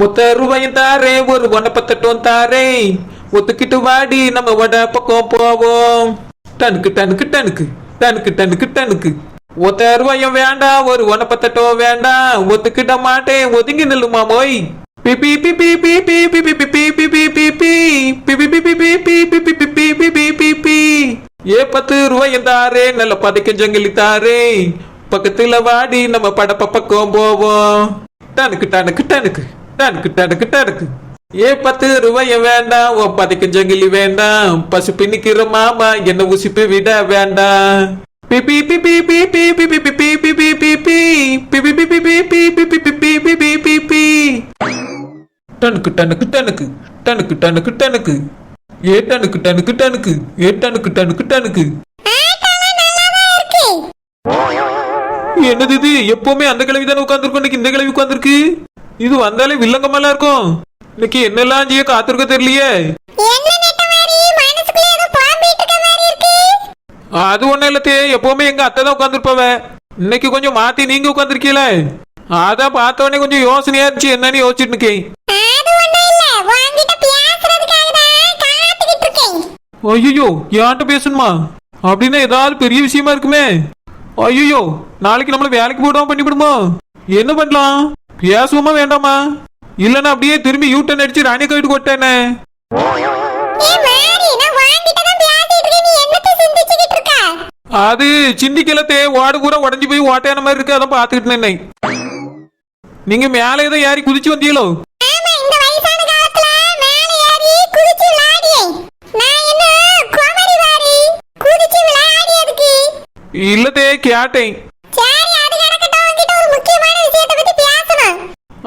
ಮುತ್ತ தாரே ஒரு ಒಣಪತ್ತಟ್ಟು தாரே ஒத்துக்கிட்டு வாடி நம்ம வட பக்கம் போவோம் டனுக்கு டனுக்கு டனுக்கு டனுக்கு டனுக்கு டனுக்கு ஒத்த ரூபாயும் வேண்டாம் ஒரு ஒனப்பத்தட்டோ வேண்டாம் ஒத்துக்கிட்ட மாட்டேன் ஒதுங்கி நில்லுமா மோய் ஏ பத்து ரூபாயும் தாரே நல்ல பதைக்க ஜங்கிலி தாரே பக்கத்துல வாடி நம்ம படப்ப பக்கம் போவோம் டனுக்கு டனுக்கு டனுக்கு டனுக்கு டனுக்கு டனுக்கு ஏ பத்து ரூபாய வேண்டாம் ஓ பதைக்கு ஜங்கிலி வேண்டாம் பசு பின்னிக்கிற மாமா என்ன உசிப்பு விட வேண்டாம் பிபி பிபி பிபி பிபி பிபி பிபி பிபி பிபி பிபி பிபி பிபி பிபி பிபி பிபி டனுக்கு டனுக்கு டனுக்கு டனுக்கு டனுக்கு டனுக்கு ஏ டனுக்கு டனுக்கு டனுக்கு ஏ டனுக்கு டனுக்கு டனுக்கு என்னது இது எப்பவுமே அந்த கிழவி தானே உட்காந்துருக்கும் இன்னைக்கு இந்த கிழவி உட்காந்துருக்கு இது வந்தாலே வில்லங்கமெல்லாம் இருக்கும். இன்னைக்கு என்னெல்லாம் செய்ய காத்திருக்க தெரியலையே. அது ஒண்ணும் இல்லத்தே எப்பவுமே எங்க அத்தை தான் உட்காந்துருப்பாவ இன்னைக்கு கொஞ்சம் மாத்தி நீங்க உட்காந்துருக்கீல அதான் பார்த்த உடனே கொஞ்சம் யோசனையா இருந்துச்சு என்னன்னு யோசிச்சுட்டு இருக்கேன். ஐயோ ஏன்ட்ட பேசணுமா? அப்படின்னா ஏதாவது பெரிய விஷயமா இருக்குமே. ஐயோ நாளைக்கு நம்மள வேலைக்கு போடாம பண்ணிவிடுமோ? என்ன பண்ணலாம்? பேசுவோமா வேண்டாமா? இல்லைன்னா அப்படியே திரும்பி யூ டர்ன் அடிச்சு ராணி கைட்டு கொட்டேனே. அது சிந்திக்கலத்தே ஓடு பூரா உடஞ்சி போய் ஓட்டையான மாதிரி இருக்கு. அதான் பார்த்துக்கிட்டு நின்னேன் நீங்க மேலே ஏதோ ஏறி குதிச்சு வந்தீங்களோ? ஆமா இந்த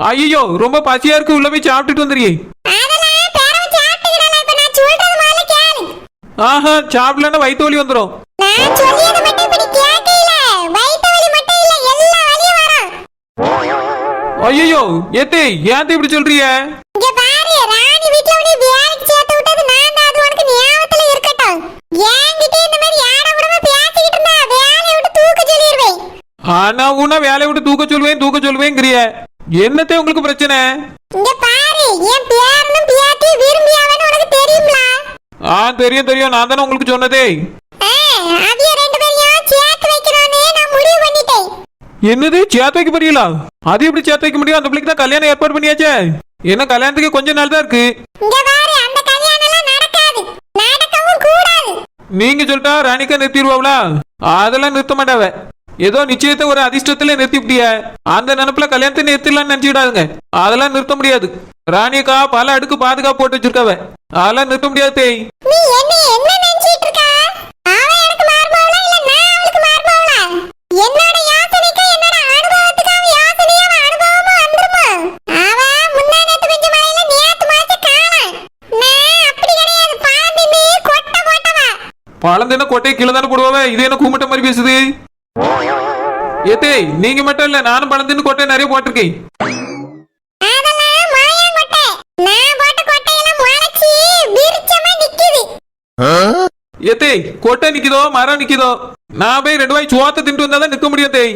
ஐயோ ரொம்ப பசியா இருக்கு உள்ள போய் சாப்பிட்டுட்டு வந்துருயே ஆஹா சாப்பிடலன்னா வயிற்று வலி வந்துடும் ஐயோ ஏத்தே ஏன் இப்படி சொல்றிய ஆனா உன வேலையை விட்டு தூக்க சொல்லுவேன் தூக்க சொல்வேங்கிறிய. என்னத்தே உங்களுக்கு பிரச்சனை? இங்க பாரு என் பேரனும் பியாத்தி விரும்பியாவன்னு உனக்கு தெரியுங்களா ஆ தெரியும் தெரியும். நான் தானே உங்களுக்கு சொன்னதே. அவிய ரெண்டு பேரையும் சேர்த்து வைக்கணும்னு நான் முடிவு பண்ணிட்டேன். என்னது? சேர்த்து வைக்க போறீங்களா அது எப்படி சேர்த்து வைக்க முடியும்? அந்த பிள்ளைக்கு தான் கல்யாணம் ஏற்பாடு பண்ணியாச்சே? என்ன கல்யாணத்துக்கு கொஞ்ச நாள் தான் இருக்கு. இங்க பாரு அந்த கல்யாணம் எல்லாம் நடக்காது. நடக்கவும் கூடாது. நீங்க சொல்லிட்டா ராணிக்கா நிறுத்திடுவாங்களா அதெல்லாம் நிறுத்த மாட்டாவ. ஏதோ நிச்சயத்தை ஒரு அதிர்ஷ்டத்துல நிறுத்திவிட்டிய. அந்த நினப்புல கல்யாணத்தை நிறுத்திடலாம்னு நினைச்சுடாதுங்க அதெல்லாம் நிறுத்த முடியாது. ராணிக்கா பல அடுக்கு பாதுகாப்பு போட்டு வச்சிருக்கவ. அதெல்லாம் நிறுத்த முடியாது தேய். பழந்தின கொட்டையை கீழே தானே போடுவாவே? இது என்ன கும்பிட்ட மாதிரி பேசுது? ஏத்தே நீங்க மட்டும் இல்ல நானும் பழந்துன்னு கொட்டை நிறைய போட்டிருக்கேன். ஏத்தே கொட்டை நிக்குதோ மரம் நிக்குதோ? நான் போய் ரெண்டு வாய் சுவாத்த தின்ட்டு வந்தாதான் நிக்க முடியும் தேய்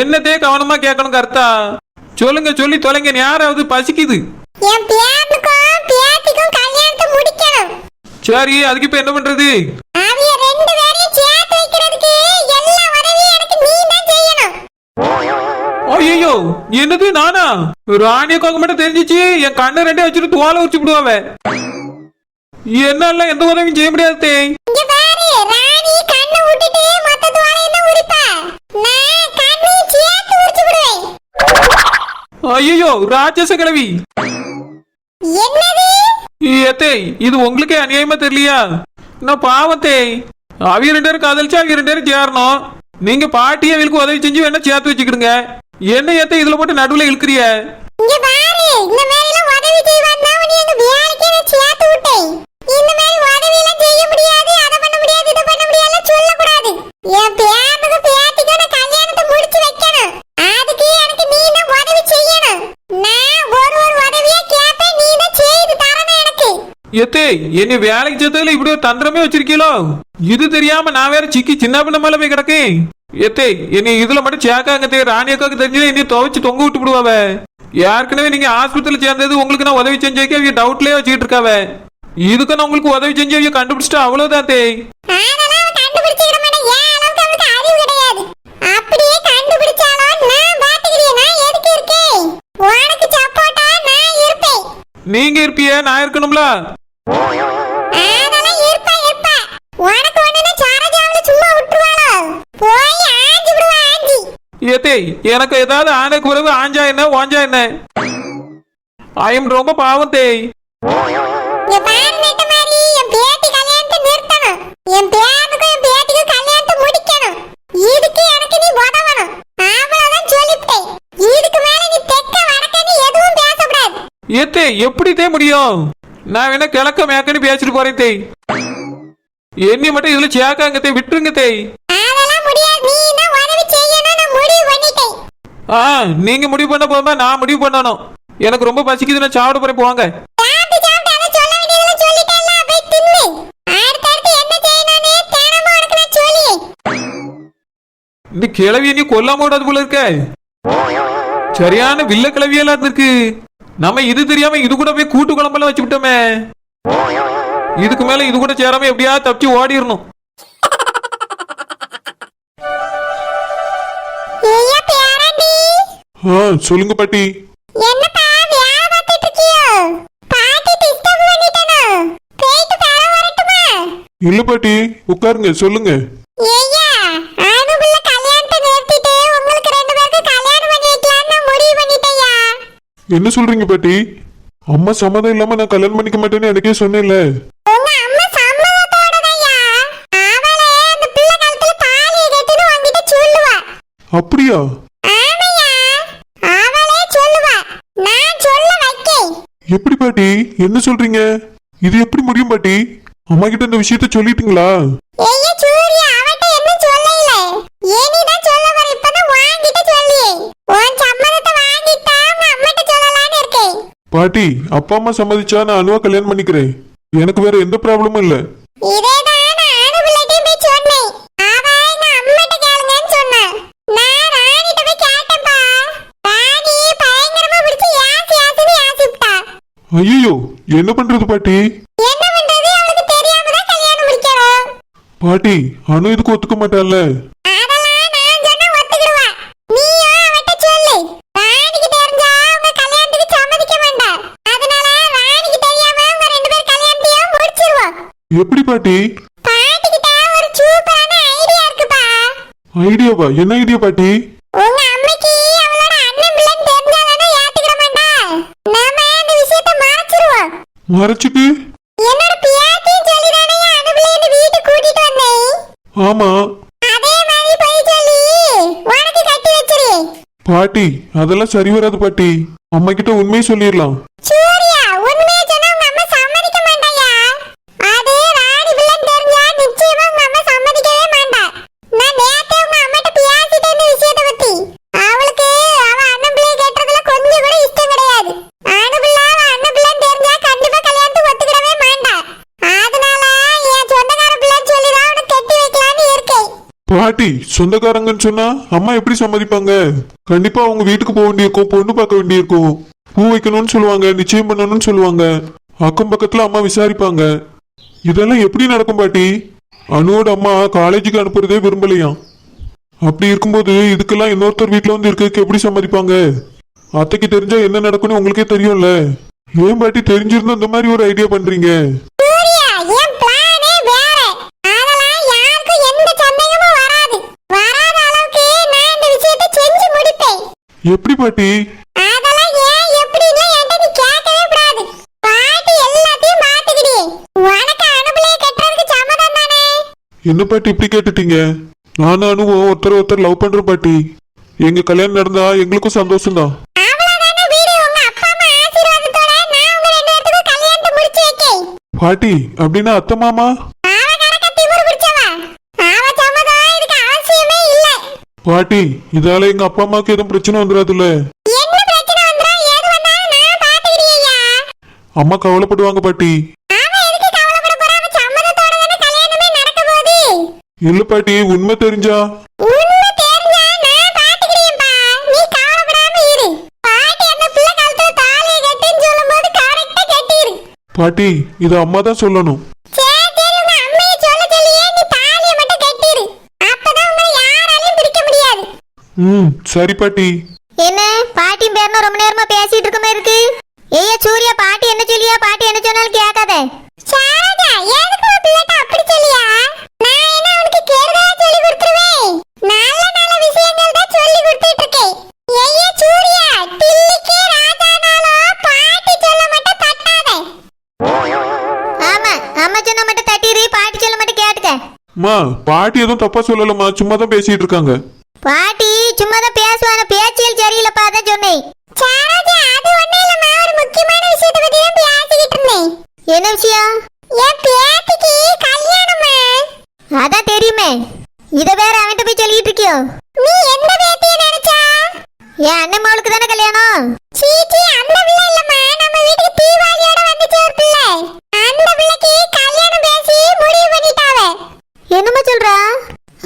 என்னதே கவனமா கேட்கணும் கர்த்தா? சொல்லுங்க சொல்லி தொலைங்க யாராவது பசிக்குது? என் பேருக்கோ சரி அதுக்கு இப்ப என்ன பண்றது? ஐயோ என்னது நானா? ராணியக்காக மட்டும் தெரிஞ்சிச்சு என் கண்ணை ரெண்டே வச்சுட்டு துவால வச்சு விடுவாவே. என்னால எந்த உதவியும் செய்ய முடியாது தேய் ஐயோ ராட்சச கிழவி. ஏத்தே இது உங்களுக்கே அநியாயமா தெரியலையா? நான் பாவத்தே? அவிய ரெண்டு பேரும் காதலிச்சா அவிய ரெண்டு பேரும் சேரணும். நீங்க பாட்டி அவளுக்கு உதவி செஞ்சு வேணா சேர்த்து வச்சுக்கிடுங்க. என்ன ஏத்த இதுல போட்டு நடுவுல இழுக்கிறிய? என்னை வேலைக்கு சேர்த்ததுல இப்படி ஒரு தந்திரமே வச்சிருக்கீங்களோ இது தெரியாம நான் வேற சிக்கி சின்ன பின்ன மேல போய் கிடக்கேன். ஏத்தே என்னை இதுல மட்டும் சேக்காங்க ராணி அக்காக்கு தெரிஞ்சது என்னை துவைச்சு தொங்க விட்டு விடுவாவ? ஏற்கனவே நீங்க ஆஸ்பத்திரியில சேர்ந்தது உங்களுக்கு நான் உதவி செஞ்சேக்க அவங்க டவுட்லயே வச்சுக்கிட்டு இருக்காவ? இதுக்கு நான் உங்களுக்கு உதவி செஞ்சு அவங்க கண்டுபிடிச்சிட்டா அவ்வளவுதான் தே. அதெல்லாம் அவன் கண்டுபிடிச்சிட மாட்டான். ஏன் அளவுக்கு அவனுக்கு அறிவு கிடையாது. அப்படியே கண்டுபிடிச்சாலும் நான் பாத்துக்கிறேன் நான் எதுக்கு இருக்கேன்? உனக்கு சப்போர்ட்டா நான் இருப்பேன். நீங்க இருப்பிய நான் இருக்கணும்ல? ஏத்தே எனக்கு ஏதாவது ஆன குறைவு ஆஞ்சா என்ன ஓஞ்சா என்ன? ஐயம் ரொம்ப பாவம் தேய். ஏத்தே எப்படி தே முடியும்? நான் வேணா கிழக்க மேக்கன்னு பேசிட்டு போறேன் தேய். என்னி மட்டும் இதுல சேக்காங்க தேய். விட்டுருங்க தேய். ஆ நீங்க முடிவு பண்ண போதுமா நான் முடிவு பண்ணணும். எனக்கு ரொம்ப பசிக்குது நான் சாப்பிட போறேன் சொல்லி இந்த கிளவிய நீ கொல்லாம விடாது போல இருக்க. சரியான வில்ல கிளவியெல்லாம் இருந்திருக்கு நம்ம இது தெரியாம இது கூட போய் கூட்டு குழம்பெல்லாம் வச்சு விட்டோமே இதுக்கு மேல இது கூட சேராம எப்படியாவது தப்பிச்சு ஓடிடணும். சொல்லுங்க பாட்டி. இல்ல பாட்டி உட்காருங்க சொல்லுங்க. என்ன சொல்றீங்க பாட்டி? அம்மா சம்மதம் இல்லாம நான் கல்யாணம் பண்ணிக்க மாட்டேன்னு எனக்கே சொன்னேன்ல. அப்படியா? எப்படி பாட்டி? என்ன சொல்றீங்க? இது எப்படி முடியும் பாட்டி? அம்மா கிட்ட இந்த விஷயத்த சொல்லிட்டீங்களா? ஐயா சூர்யா அவட்ட என்ன சொல்லல? ஏனிதான் சொல்ல வர இப்பதான் வாங்கிட்டு சொல்லி உன் பாட்டி அப்பா அம்மா சம்மதிச்சா நான் அனுவா கல்யாணம் பண்ணிக்கிறேன். எனக்கு வேற எந்த ப்ராப்ளமும் இல்ல. ஐயோ என்ன பண்றது பாட்டி? பாட்டி அனு இதுக்கு ஒத்துக்க மாட்டான்ல அதெல்லாம் நான் சொன்னா ஒத்துக்கிடுவா நீயும் அவட்ட சொல்லு ராணிக்கு தெரிஞ்சா உங்க கல்யாணத்துக்கு சம்மதிக்க மாட்டா அதனால ராணிக்கு தெரியாம உங்க ரெண்டு பேர் கல்யாணத்தையும் முடிச்சிருவோம் எப்படி பாட்டி? பாட்டிக்கிட்ட ஒரு சூப்பரான ஐடியா இருக்குப்பா. ஐடியாவா? என்ன ஐடியா பாட்டி? மறைச்சிட்டு? ஆமா. பாட்டி அதெல்லாம் சரி வராது பாட்டி. அம்மா கிட்ட உண்மையை சொல்லிடலாம் சூர்யா உண்மையை சொன்னா உங்க அம்மா சம்மதிக்க மாட்டாயா அது ராணி பிள்ளைன்னு தெரிஞ்சா நிச்சயமா உங்க அம்மா சம்மதிக்கவே மாட்டா நான் நேத்தே உங்க அம்மாட்ட பேசிட்டேன் இந்த விஷயத்தை பத்தி அவளுக்கு அவ அண்ணன் பிள்ளைய கேட்டதுல கொஞ்சம் கூட இஷ்டம் கிடையாது அனு பிள்ளை அவ அண்ணன் பிள்ளைன்னு தெரிஞ்சா கண்டிப்பா கல்யாணத்துக்கு ஒத்துக்கிடவே மாட்டா அதனால என் சொந்தக்கார பிள்ளைன்னு சொல்லி தான் அவனை கட்டி வைக்கலாம்னு இருக்கேன் பாட்டி சொந்தக்காரங்கன்னு சொன்னா அம்மா எப்படி சம்மதிப்பாங்க? கண்டிப்பா அவங்க வீட்டுக்கு போக வேண்டியிருக்கும் பொண்ணு பார்க்க வேண்டியிருக்கும். பூ வைக்கணும்னு சொல்லுவாங்க நிச்சயம் பண்ணணும்னு சொல்லுவாங்க. அக்கம் பக்கத்துல அம்மா விசாரிப்பாங்க. இதெல்லாம் எப்படி நடக்கும் பாட்டி? அனுவோட அம்மா காலேஜுக்கு அனுப்புறதே விரும்பலையாம் அப்படி இருக்கும்போது இதுக்கெல்லாம் இன்னொருத்தர் வீட்டுல வந்து இருக்கிறதுக்கு எப்படி சம்மதிப்பாங்க? அத்தைக்கு தெரிஞ்சா என்ன நடக்கும்னு உங்களுக்கே தெரியும்ல. ஏன் பாட்டி தெரிஞ்சிருந்தா இந்த மாதிரி ஒரு ஐடியா பண்றீங்க சூர்யா என் பிளானே வேற அதெல்லாம் யாருக்கும் எந்த சந்தேகமும் வராது வராத அளவுக்கு நான் இந்த விஷயத்தை செஞ்சு முடிப்பேன் எப்படி பாட்டி அதெல்லாம் ஏன் எப்படின்னு என்கிட்ட நீ கேட்கவே கூடாது பாட்டி எல்லாத்தையும் பாத்துக்கிடி உனக்கு அனுபவிலே கட்டுறதுக்கு சம்மதம் தானே? என்ன பாட்டி இப்படி கேட்டுட்டீங்க? நானும் அனுவும் ஒருத்தர் ஒருத்தர் லவ் பண்ற பாட்டி. எங்க கல்யாணம் நடந்தா எங்களுக்கும் சந்தோஷம் தான் பாட்டி அப்படின்னா அத்தை மாமா? பாட்டி இதால எங்க அப்பா அம்மாவுக்கு எதுவும் பிரச்சனை வந்துடாதுல்ல அம்மா கவலைப்படுவாங்க பாட்டி. இல்ல பாட்டி உண்மை தெரிஞ்சா? பாட்டி இது அம்மா தான் சொல்லணும் சரி சரி உங்க அம்மையை சொல்ல சொல்லியே நீ தாலியை மட்டும் கட்டிரு அப்பதான் உங்களை யாராலையும் பிடிக்க முடியாது ம் சரி பாட்டி. என்ன? பாட்டி பேர்னு ரொம்ப நேரமா பேசிட்டு இருக்க மாதிரி இருக்கு. ஏய்யா சூர்யா பாட்டி என்ன சொல்லியா? பாட்டி என்ன சொன்னாலும் கேட்காத. சாரதா எதுக்கு உன் பிள்ளைட்ட அப்படி சொல்லியா? நான் என்ன அவனுக்கு கெடுதலா சொல்லி கொடுத்துருவேன்? நல்ல நல்ல விஷயங்கள் தான் சொல்லி கொடுத்துட்டு இருக்கேன். ஐயா சூர்யா டில்லிக்கு ராஜானாலோ பாட்டி சொல்ல மட்டும் தட்டாதே. ஆமா அம்மா சொன்ன மட்டும் தட்டிடு பாட்டி சொல்ல மட்டும் கேட்டுக்க. அம்மா பாட்டி எதுவும் தப்பா சொல்லலம்மா சும்மா தான் பேசிட்டு இருக்காங்க. பாட்டி சும்மா தான் பேசுவான பேச்சியல் சரியில்லப்பா அதான் சொன்னேன். சாரதா அது ஒண்ணும் இல்லம்மா. ஒரு முக்கியமான விஷயத்தை பத்தி தான் பேசிக்கிட்டு இருந்தேன். என்ன விஷயம்? என் பேத்திக்கு கல்யாணமா அதான் தெரியுமே. இத வேற அவன்கிட்ட போய் சொல்லிட்டு இருக்கியோ? நீ எந்த பேத்திய நினைச்சா? என் அண்ணன் மகளுக்கு தானே கல்யாணம்? சீச்சி அந்த பிள்ளை இல்லம்மா. நம்ம வீட்டுக்கு தீபாவளியோட வந்துச்சு ஒரு பிள்ளை அந்த பிள்ளைக்கு கல்யாணம் பேசி முடிவு பண்ணிட்டாவ என்னம்மா சொல்றா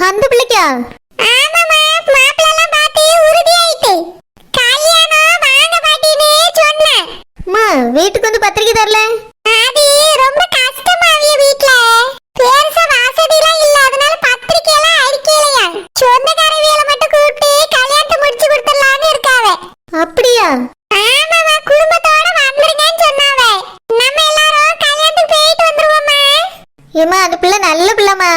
அந்த பிள்ளைக்கா ஆமாம்மா மாப்பிள்ளை எல்லாம் பார்த்து உறுதியாயிட்டு கல்யாணம் வாங்க பாட்டின்னு சொன்னேன் அம்மா வீட்டுக்கு வந்து பத்திரிக்கை தரல அது ரொம்ப கஷ்டமா அவிய வீட்ல பெருசா வசதிலாம் இல்ல அதனால பத்திரிக்கை எல்லாம் அடிக்கலையா சொந்தக்காரவியல மட்டும் கூப்பிட்டு கல்யாணத்தை முடிச்சு கொடுத்துடலான்னு இருக்காவ அப்படியா ஆமாம்மா குடும்பத்தோட வந்துருங்கன்னு சொன்னாவ நம்ம எல்லாரும் கல்யாணத்துக்கு போயிட்டு வந்துருவோம்மா ஏம்மா அந்த பிள்ளை நல்ல பிள்ளைம்மா.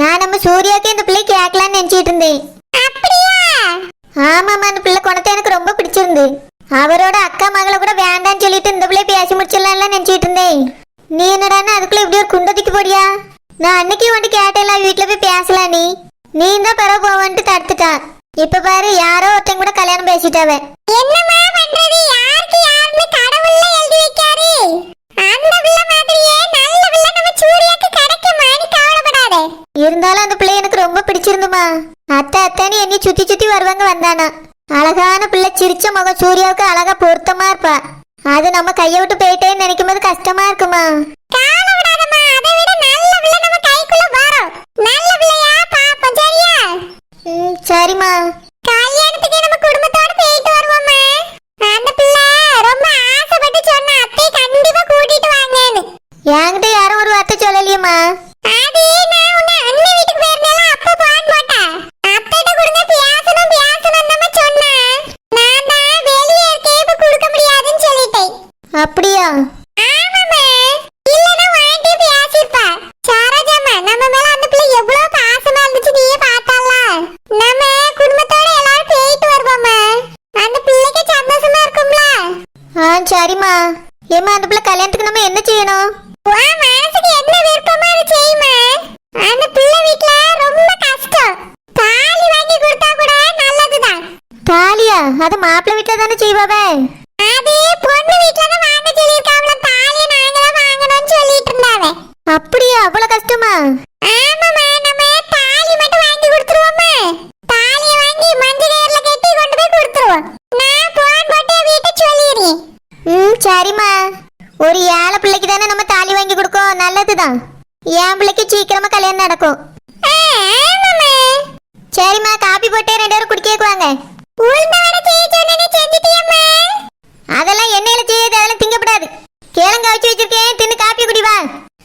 நான் நம்ம சூர்யாவுக்கு இந்த பிள்ளை கேட்கலான்னு நினைச்சிட்டு இருந்தேன். அப்படியா? ஆமாம்மா அந்த பிள்ளை குணத்தை எனக்கு ரொம்ப பிடிச்சிருந்து. அவரோட அக்கா மகளை கூட வேண்டாம்னு சொல்லிட்டு இந்த பிள்ளை பேசி முடிச்சிடலாம்ல நினைச்சிட்டு இருந்தேன். நீ என்னடான்னா அதுக்குள்ள இப்படி ஒரு குண்டத்துக்கு போடியா? நான் அன்னைக்கு வந்து கேட்டேல வீட்டுல போய் பேசலாம் நீ. நீ தான் பிறகு போவன்ட்டு தடுத்துட்டா. இப்ப பாரு யாரோ ஒருத்தன் கூட கல்யாணம் பேசிட்டாவ என்னம்மா பண்றது யாருக்கு யாருன்னு கடவுள்ல எழுதி வைக்காரு அந்த பிள்ளை மாதிரியே நல்ல பிள்ளை நம்ம சூர்யாக்கு கிடைக்குமா நீ கவலைப்படாதே இருந்தாலும் அந்த பிள்ளை எனக்கு ரொம்ப பிடிச்சிருந்துமா அத்தை அத்தைன்னு என்னை சுத்தி சுத்தி வருவாங்க வந்தானா அழகான பிள்ளை சிரிச்ச முகம் சூர்யாவுக்கு அழகா பொருத்தமா இருப்பா. அது நம்ம கையை விட்டு போயிட்டேன்னு நினைக்கும் போது கஷ்டமா இருக்குமா கவலைப்படாதம்மா அதை விட நல்ல பிள்ளை நம்ம கைக்குள்ள வரும் நல்ல பிள்ளையா பாப்போம் சரியா ம், சரிம்மா கல்யாணத்துக்கு நம்ம குடும்பத்தோட போயிட்டு வருவோம்மா அந்த பிள்ளை ரொம்ப ஆசைப்பட்டு சொன்ன அத்தை கண்டிப்பா கூட்டிட்டு வாங்கன்னு என்கிட்ட யாரும் ஒரு வார்த்தை சொல்லலையேம்மா அது நான் உன்னை அண்ணன் வீட்டுக்கு போயிருந்தேல அப்ப போன் போட்டேன் அத்தைட்ட கொடுங்க பேசணும் பேசணும் நம்ம சொன்னேன் நான் தான் வெளியே இருக்கே இப்ப கொடுக்க முடியாதுன்னு சொல்லிட்டேன் அப்படியா ஆமாம்மா இல்லனா வாங்கிட்டே பேசிருப்பா சாரஜாம்மா நம்ம மேல அந்த பிள்ளை எவ்வளவு பாசமா இருந்துச்சு நீயே பார்த்தால நம்ம குடும்பத்தோட எல்லாரும் போயிட்டு வருவோம்மா அந்த பிள்ளைக்கு சந்தோஷமா இருக்கும்ல ஆ சரிம்மா ஏம்மா அந்த பிள்ளை கல்யாணத்துக்கு நம்ம என்ன செய்யணும் உன் மனசுக்கு என்ன விருப்பமோ அதை செய்யுமா அந்த பிள்ளை வீட்ல ரொம்ப கஷ்டம் தாலி வாங்கி கொடுத்தா கூட நல்லதுதான் தாலியா அது மாப்பிள்ளை வீட்டில் தானே செய்வாவே அது பொண்ணு வீட்ல தான் வாங்க சொல்லியிருக்காங்களா தாலியை நாங்க தான் வாங்கணும்னு சொல்லிட்டு இருந்தாவே அப்படியா அவ்வளோ கஷ்டமா ஆமாம்மா நம்ம தாலி மட்டும் வாங்கி கொடுத்துருவோம்மா தாலியை வாங்கி மஞ்சள் கயிறுல கட்டி கொண்டு போய் கொடுத்துருவோம் நான் போன் போட்டு வீட்டை சொல்லிடுறேன் ம் சரிம்மா ஒரு ஏழை பிள்ளைக்கு தானே நம்ம தாலி வாங்கி கொடுக்கோம் நல்லதுதான் என் பிள்ளைக்கு சீக்கிரமா கல்யாணம் நடக்கும் ஆ, ஆமாம்மா சரிம்மா காப்பி போட்டு ரெண்டு பேரும் குடிக்க வாங்க உளுந்த வடை செய்ய சொன்னேனே செஞ்சுட்டியம்மா அதெல்லாம் எண்ணெயில செய்யுது அதெல்லாம் திங்கப்படாது கிழங்கு அவிச்சு வச்சிருக்கேன் தின்னு காப்பி குடி வா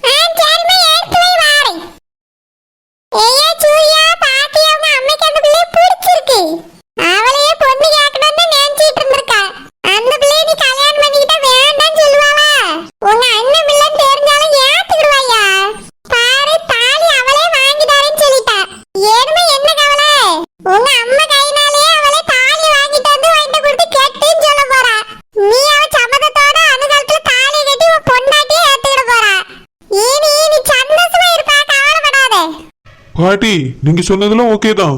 ஆ சரிம்மா எடுத்து வை வாரேன் ஏய்யா சூர்யா பாட்டி அவங்க அம்மைக்கு அந்த பிள்ளைய பிடிச்சிருக்கு அவளையே பொண்ணு கேட்கணும்னு நினைச்சிட்டு இருந்திருக்கா அந்த பிள்ளைய நீ கல்யாணம் பண்ணிக்கிட்டா வேண்டாம்னு சொல்லுவாளா உங்க அண்ணன் பிள்ளைன்னு தெரிஞ்சாலும் ஏத்துக்கிடுவாயா பாரு தாலி அவளே வாங்கிட்டாருன்னு சொல்லிட்டா ஏனுமே என்ன கவலை உங்க அம்மா கையினாலே அவளே தாலி வாங்கிட்டு வந்து வாங்கிட்டு கொடுத்து கெட்டுன்னு சொல்ல போறா நீ அவ சம்மதத்தோட அந்த காலத்துல தாலி கட்டி உன் பொண்டாட்டியே ஏத்துக்கிட போறா இனி நீ சந்தோஷமா இருப்பா கவலைப்படாதே பாட்டி நீங்க சொன்னதெல்லாம் ஓகே தான்.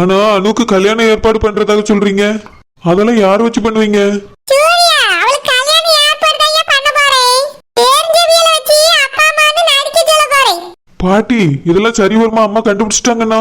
ஆனா அனுக்கு கல்யாணம் ஏற்பாடு பண்றதாக சொல்றீங்க. அதெல்லாம் யார் வச்சு பண்ணுவீங்க? பாட்டி இதெல்லாம் சரி வருமா? அம்மா கண்டுபிடிச்சிட்டாங்கன்னா?